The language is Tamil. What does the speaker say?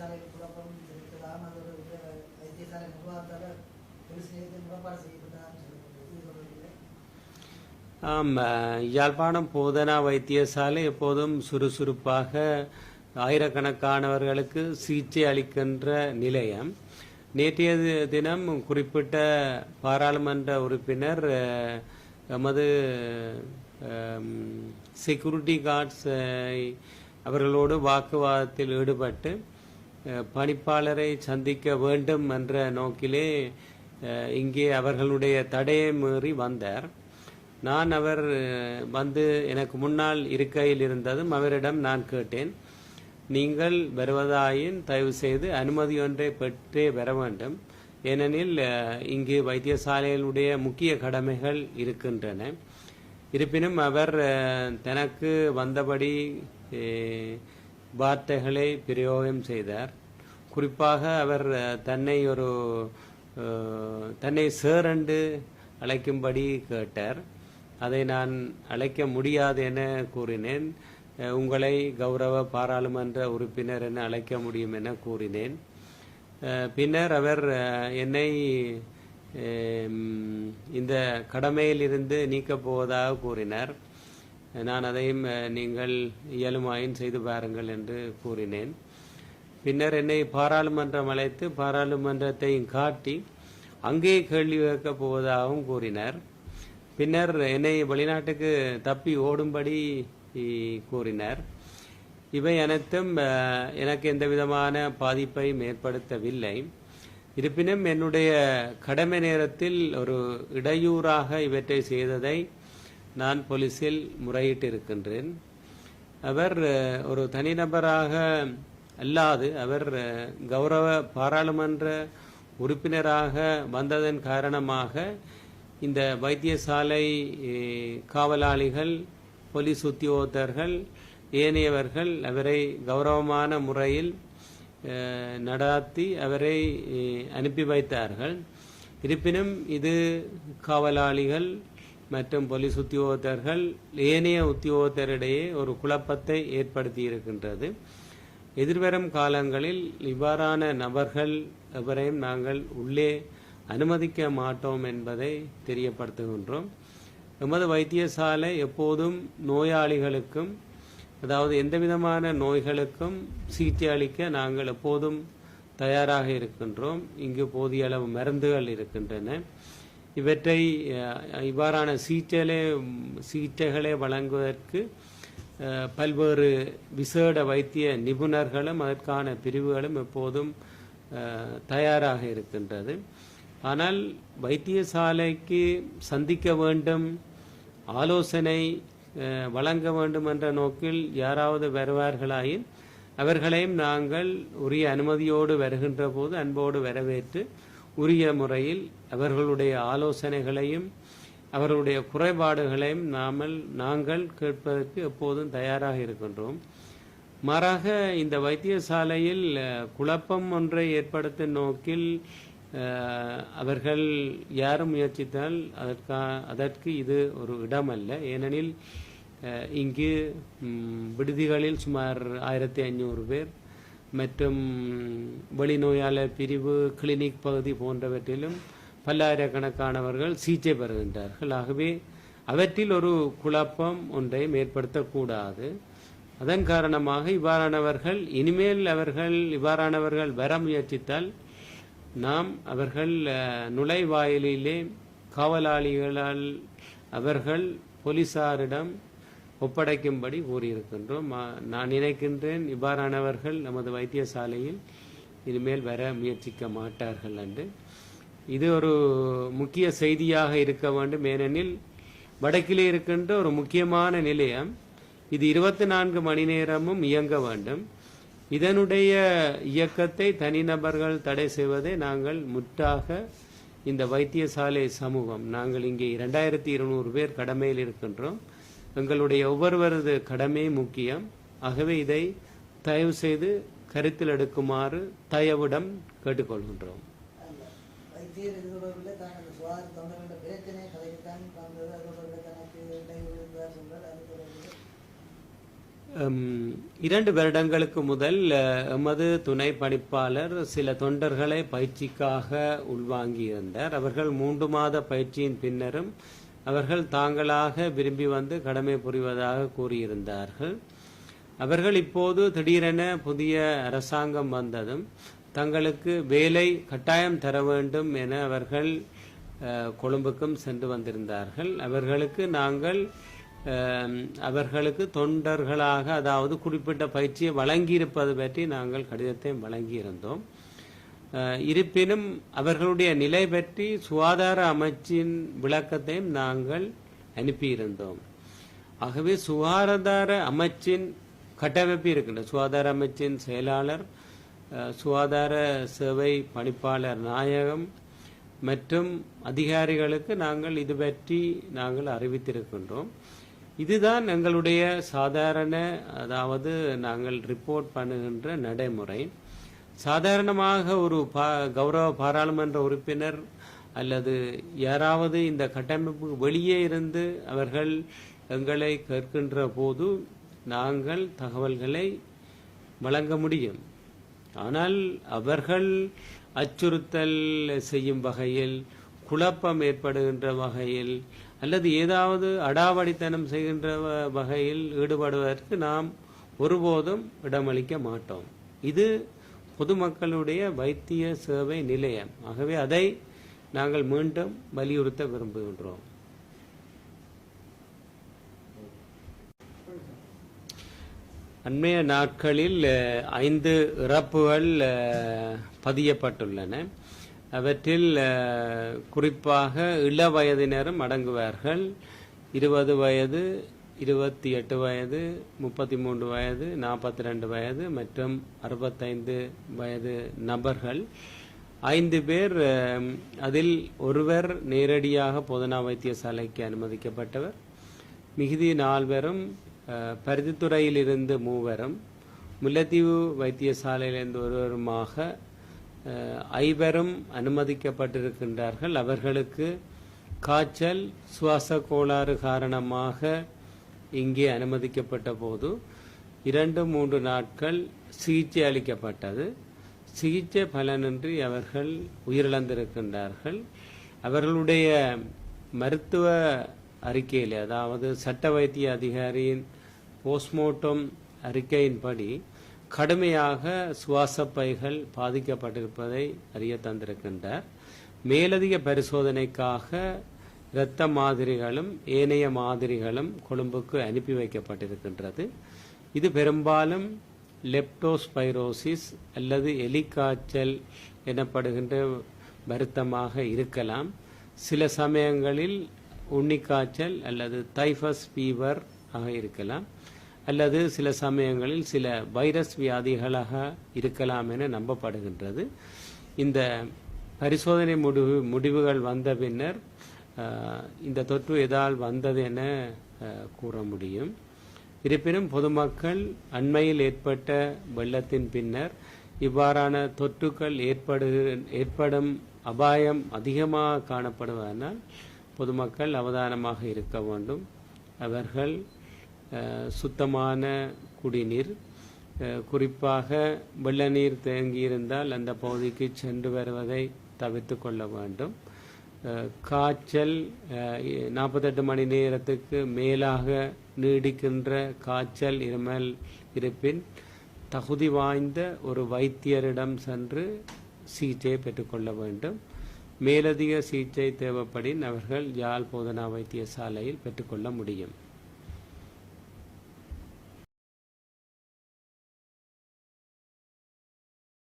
வைத்தியசாலையில் குழப்பம் இருக்கலாம் அது ஒரு வை- வைத்தியசாலை நிர்வாகத்தால் போலீஸ் நிலையத்தில் முறைப்பாடு செய்யப்பட்டதான்னு சொல்லப்படுது இது யாழ்ப்பாணம் போதனா வைத்தியசாலை எப்போதும் சுறுசுறுப்பாக ஆயிரக்கணக்கானவர்களுக்கு சிகிச்சை அளிக்கின்ற நிலையம் நேற்றைய தினம் குறிப்பிட்ட பாராளுமன்ற உறுப்பினர் எமது செக்யூரிட்டி கார்ட்ஸ் அவர்களோடு வாக்குவாதத்தில் ஈடுபட்டு பணிப்பாளரை சந்திக்க வேண்டும் என்ற நோக்கிலே இங்கே அவர்களுடைய தடையை மீறி வந்தார். நான் அவர் வந்து எனக்கு முன்னால் இருக்கையில் இருந்ததும் அவரிடம் நான் கேட்டேன் நீங்கள் வருவதாயின் தயவு செய்து அனுமதி ஒன்றை பெற்றே வர வேண்டும். ஏனெனில் இங்கு வைத்தியசாலையினுடைய முக்கிய கடமைகள் இருக்கின்றன. இருப்பினும் அவர் தனக்கு வந்தபடி வார்த்தைகளை பிரயோகம் செய்தார். குறிப்பாக அவர் தன்னை ஒரு தன்னை சேர் என்று அழைக்கும்படி கேட்டார். அதை நான் அழைக்க முடியாது என கூறினேன். உங்களை கௌரவ பாராளுமன்ற உறுப்பினர் என அழைக்க முடியும் என கூறினேன். பின்னர் அவர் என்னை இந்த கடமையிலிருந்து நீக்கப் போவதாக கூறினார். நான் அதையும் நீங்கள் இயலுமாயின் செய்து பாருங்கள் என்று கூறினேன். பின்னர் என்னை பாராளுமன்றம் அழைத்து பாராளுமன்றத்தையும் காட்டி அங்கே கேள்வி கேட்கப் போவதாகவும் கூறினர். பின்னர் என்னை வெளிநாட்டுக்கு தப்பி ஓடும்படி கூறினர். இவை அனைத்தும் எனக்கு எந்த விதமான பாதிப்பையும் ஏற்படுத்தவில்லை. இருப்பினும் என்னுடைய கடமை நேரத்தில் ஒரு இடையூறாக இவற்றை செய்ததை நான் போலீஸில் முறையிட்டிருக்கின்றேன். அவர் ஒரு தனிநபராக அல்லாது அவர் கௌரவ பாராளுமன்ற உறுப்பினராக வந்ததன் காரணமாக இந்த வைத்தியசாலை காவலாளிகள் போலீஸ் உத்தியோகத்தர்கள் ஏனையவர்கள் அவரை கௌரவமான முறையில் நடாத்தி அவரை அனுப்பி வைத்தார்கள். இருப்பினும் இது காவலாளிகள் மற்றும் போலீஸ் உத்தியோகத்தர்கள் ஏனைய உத்தியோகத்தரிடையே ஒரு குழப்பத்தை ஏற்படுத்தி இருக்கின்றது எதிர்வரும் காலங்களில் இவ்வாறான நபர்கள் எவரையும் நாங்கள் உள்ளே அனுமதிக்க மாட்டோம் என்பதை தெரியப்படுத்துகின்றோம். எமது வைத்தியசாலை எப்போதும் நோயாளிகளுக்கும் அதாவது எந்த விதமான நோய்களுக்கும் சிகிச்சை அளிக்க நாங்கள் எப்போதும் தயாராக இருக்கின்றோம். இங்கு போதிய அளவு மருந்துகள் இருக்கின்றன. இவற்றை இவ்வாறான சிகிச்சைகளை சிகிச்சைகளை வழங்குவதற்கு பல்வேறு விசேட வைத்திய நிபுணர்களும் அதற்கான பிரிவுகளும் எப்போதும் தயாராக இருக்கின்றது. ஆனால் வைத்தியசாலைக்கு சந்திக்க வேண்டும் ஆலோசனை வழங்க வேண்டும் என்ற நோக்கில் யாராவது வருவார்களாயின் அவர்களையும் நாங்கள் உரிய அனுமதியோடு வருகின்ற போது அன்போடு வரவேற்று உரிய முறையில் அவர்களுடைய ஆலோசனைகளையும் அவர்களுடைய குறைபாடுகளையும் நாமல் நாங்கள் கேட்பதற்கு எப்போதும் தயாராக இருக்கின்றோம். மாறாக இந்த வைத்தியசாலையில் குழப்பம் ஒன்றை ஏற்படுத்தும் நோக்கில் அவர்கள் யாரும் முயற்சித்தால் அதற்கா அதற்கு இது ஒரு இடம் அல்ல ஏனெனில் இங்கு விடுதிகளில் சுமார் ஆயிரத்தி ஐநூறு பேர் மற்றும் வெளிநோயாளர் பிரிவு கிளினிக் பகுதி போன்றவற்றிலும் பல்லாயிரக்கணக்கானவர்கள் சிகிச்சை பெறுகின்றார்கள். ஆகவே அவற்றில் ஒரு குழப்பம் ஒன்றை ஏற்படுத்தக்கூடாது. அதன் காரணமாக இவ்வாறானவர்கள் இனிமேல் அவர்கள் இவ்வாறானவர்கள் வர முயற்சித்தால் நாம் அவர்கள் நுழைவாயிலே நுழைவாயிலிலே காவலாளிகளால் அவர்கள் போலீசாரிடம் ஒப்படைக்கும்படி கூறியிருக்கின்றோம். நான் நினைக்கின்றேன் இவ்வாறானவர்கள் நமது வைத்தியசாலையில் இனிமேல் வர முயற்சிக்க மாட்டார்கள் என்று. இது ஒரு முக்கிய செய்தியாக இருக்க வேண்டும். ஏனெனில் வடக்கிலே இருக்கின்ற ஒரு முக்கியமான நிலையம் இது இருபத்தி நான்கு மணி நேரமும் இயங்க வேண்டும். இதனுடைய இயக்கத்தை தனிநபர்கள் தடை செய்வதை நாங்கள் முற்றாக இந்த வைத்தியசாலை சமூகம் நாங்கள் இங்கே இரண்டாயிரத்தி இருநூறு பேர் கடமையில் இருக்கின்றோம். எங்களுடைய ஒவ்வொருவரது கடமை முக்கியம். ஆகவே இதை தயவு செய்து கருத்தில் எடுக்குமாறு தயவுடன் கேட்டுக்கொள்கின்றோம். இரண்டு வருடங்களுக்கு முதல் எமது துணை பணிப்பாளர் சில தொண்டர்களை பயிற்சிக்காக உள்வாங்கியிருந்தார். அவர்கள் மூன்று மாத பயிற்சியின் பின்னரும் அவர்கள் தாங்களாக விரும்பி வந்து கடமை புரிவதாக கூறியிருந்தார்கள். அவர்கள் இப்போது திடீரென புதிய அரசாங்கம் வந்ததும் தங்களுக்கு வேலை கட்டாயம் தர வேண்டும் என அவர்கள் அஹ், கொழும்புக்கும் சென்று வந்திருந்தார்கள். அவர்களுக்கு நாங்கள் அஹ், அவர்களுக்கு தொண்டர்களாக அதாவது குறிப்பிட்ட பயிற்சியை வழங்கியிருப்பது பற்றி நாங்கள் கடிதத்தை வழங்கியிருந்தோம். இருப்பினும் அவர்களுடைய நிலை பற்றி சுகாதார அமைச்சின் விளக்கத்தையும் நாங்கள் அனுப்பியிருந்தோம். ஆகவே சுகாதார அமைச்சின் கட்டமைப்பு இருக்கின்ற சுகாதார அமைச்சின் செயலாளர் சுகாதார சேவை பணிப்பாளர் நாயகம் மற்றும் அதிகாரிகளுக்கு நாங்கள் இது பற்றி நாங்கள் அறிவித்திருக்கின்றோம். இதுதான் எங்களுடைய சாதாரண அதாவது நாங்கள் ரிப்போர்ட் பண்ணுகின்ற நடைமுறை. சாதாரணமாக ஒரு பா கௌரவ பாராளுமன்ற உறுப்பினர் அல்லது யாராவது இந்த கட்டமைப்புக்கு வெளியே இருந்து அவர்கள் எங்களை கேட்கின்ற போது நாங்கள் தகவல்களை வழங்க முடியும். ஆனால் அவர்கள் அச்சுறுத்தல் செய்யும் வகையில் குழப்பம் ஏற்படுகின்ற வகையில் அல்லது ஏதாவது அடாவடித்தனம் செய்கின்ற வ- வகையில் ஈடுபடுவதற்கு நாம் ஒருபோதும் இடமளிக்க மாட்டோம். இது பொதுமக்களுடைய வைத்திய சேவை நிலையம். ஆகவே அதை நாங்கள் மீண்டும் வலியுறுத்த விரும்புகின்றோம். அண்மைய நாட்களில் ஐந்து இறப்புகள் பதியப்பட்டுள்ளன. அவற்றில் குறிப்பாக இள வயதினரும் அடங்குவார்கள். இருபது வயது இருபத்தி எட்டு வயது முப்பத்தி மூன்று வயது நாற்பத்தி ரெண்டு வயது மற்றும் அறுபத்தைந்து வயது நபர்கள். ஐந்து பேர் அதில் ஒருவர் நேரடியாக போதனா வைத்தியசாலைக்கு அனுமதிக்கப்பட்டவர். மிகுதி நால்வரும் அஹ், பருத்தித்துறையிலிருந்து மூவரும் முல்லைத்தீவு வைத்தியசாலையிலிருந்து ஒருவருமாக ஐவரும் அனுமதிக்கப்பட்டிருக்கின்றார்கள். அவர்களுக்கு காய்ச்சல் சுவாச கோளாறு காரணமாக இங்கே அனுமதிக்கப்பட்ட போது இரண்டு மூன்று நாட்கள் சிகிச்சை அளிக்கப்பட்டது. சிகிச்சை பலனின்றி அவர்கள் உயிரிழந்திருக்கின்றார்கள். அவர்களுடைய மருத்துவ அறிக்கையில் அதாவது சட்ட வைத்திய அதிகாரியின் போஸ்ட்மார்ட்டம் அறிக்கையின்படி கடுமையாக சுவாச பைகள் பாதிக்கப்பட்டிருப்பதை அறிய தந்திருக்கின்றார். மேலதிக பரிசோதனைக்காக இரத்த மாதிரிகளும் ஏனைய மாதிரிகளும் கொழும்புக்கு அனுப்பி வைக்கப்பட்டிருக்கின்றது. இது பெரும்பாலும் லெப்டோஸ்பைரோசிஸ் அல்லது எலிக்காய்ச்சல் எனப்படுகின்ற வருத்தமாக இருக்கலாம். சில சமயங்களில் உன்னிக்காய்ச்சல் அல்லது தைஃபஸ் ஃபீவர் ஆக இருக்கலாம். அல்லது சில சமயங்களில் சில வைரஸ் வியாதிகளாக இருக்கலாம் என நம்பப்படுகின்றது. இந்த பரிசோதனை முடிவு முடிவுகள் வந்த பின்னர் இந்த தொற்று எதால் வந்தது என கூற முடியும். இருப்பினும் பொதுமக்கள் அண்மையில் ஏற்பட்ட வெள்ளத்தின் பின்னர் இவ்வாறான தொற்றுக்கள் ஏற்படு ஏற்படும் அபாயம் அதிகமாக காணப்படுவதனால் பொதுமக்கள் அவதானமாக இருக்க வேண்டும். அவர்கள் சுத்தமான குடிநீர் குறிப்பாக வெள்ள நீர் தேங்கியிருந்தால் அந்த பகுதிக்கு சென்று வருவதை தவிர்த்து கொள்ள வேண்டும். காய்ச்சல் நாற்பத்தெட்டு மணி நேரத்துக்கு மேலாக நீடிக்கின்ற காய்ச்சல் இருமல் இருப்பின் தகுதி வாய்ந்த ஒரு வைத்தியரிடம் சென்று சிகிச்சையை பெற்றுக்கொள்ள வேண்டும். மேலதிக சிகிச்சை தேவைப்படின் அவர்கள் யாழ் போதனா வைத்தியசாலையில் பெற்றுக்கொள்ள முடியும்.